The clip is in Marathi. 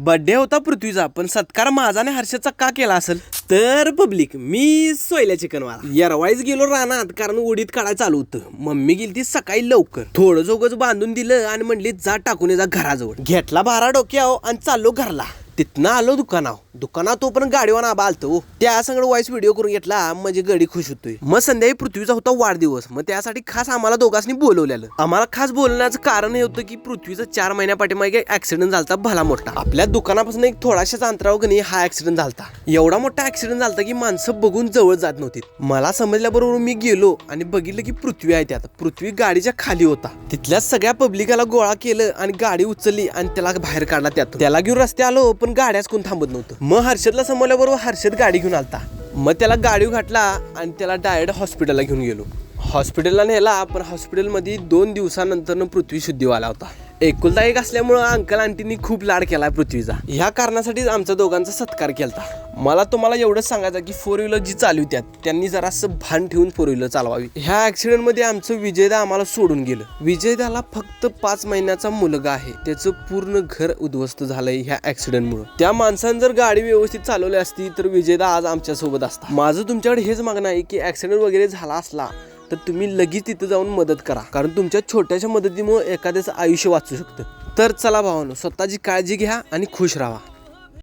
बर्थडे होता पृथ्वीचा पण सत्कार माझा आणि हर्षदचा का केला असेल? तर पब्लिक मी सोयल्या चिकनवाला. येरवाळीच गेलो रानात कारण उडीत काढायला चालू होतं. मम्मी गेली ती सकाळी लवकर. थोडं जोगच बांधून दिलं आणि म्हणली जा टाकून जा घराजवळ. घेतला बारा डोक्याव आणि चाललो घरला. तिथनं आलो दुकानाव. दुकानात तो पण गाडीवर आबा आलतो. त्या सगळं वॉइस व्हिडिओ करून घेतला म्हणजे गडी खुश होतोय. मग संध्याकाळी पृथ्वीचा होता वाढदिवस. मग त्यासाठी खास आम्हाला दोघांनी बोलवलेलं. आम्हाला खास बोलण्याचं कारण हे होतं की पृथ्वीचा चार महिन्या पाठीमागे ऍक्सिडेंट झालता भला मोठा. आपल्या दुकानापासून एक थोड्याशाच अंतरावर कनी हा ऍक्सिडेंट झालता. एवढा मोठा ऍक्सिडेंट झालता की माणसं बघून जवळ जात नव्हती. मला समजल्याबरोबर मी गेलो आणि बघितलं की पृथ्वी आहे त्यात. पृथ्वी गाडीच्या खाली होता. तिथल्या सगळ्या पब्लिकाला गोळा केलं आणि गाडी उचलली आणि त्याला बाहेर काढला त्यात त्याला घेऊन रस्ते आलो पण पण गाड्याच कोण थांबत नव्हतं. मग हर्षदला समोरल्याबरोबर हर्षद गाडी घेऊन आलता. मग त्याला गाडी घातला आणि त्याला डायरेक्ट हॉस्पिटलला घेऊन गेलो. हॉस्पिटलला नेला पण हॉस्पिटलमध्ये दोन दिवसानंतर पृथ्वी शुद्धीवाला होता. एकुलता एक असल्यामुळं अंकल आंटींनी खूप लाड केला पृथ्वीचा. ह्या कारणासाठीच आमचा दोघांचा सत्कार केला मला तुम्हाला एवढंच सांगायचं की फोर व्हीलर जी चालवत्यात त्यांनी जरासं भान ठेवून फोर व्हीलर चालवावी. ह्या ऍक्सिडेंटमध्ये आमचं विजयदा आम्हाला सोडून गेलं. विजयदाला फक्त पाच महिन्याचा मुलगा आहे. त्याचं पूर्ण घर उद्ध्वस्त झालंय ह्या ऍक्सिडेंटमुळे त्या माणसानं जर गाडी व्यवस्थित चालवली असती तर विजयदा आज आमच्यासोबत असता. माझं तुमच्याकडे हेच मागणं आहे की ऍक्सिडेंट वगैरे झाला असला तर तुम्ही लगेच तिथं जाऊन मदत करा. कारण तुमच्या छोट्याशा मदतीमुळे एखाद्याचं आयुष्य वाचू शकतं. तर चला भावानो स्वतःची काळजी घ्या आणि खुश राहा.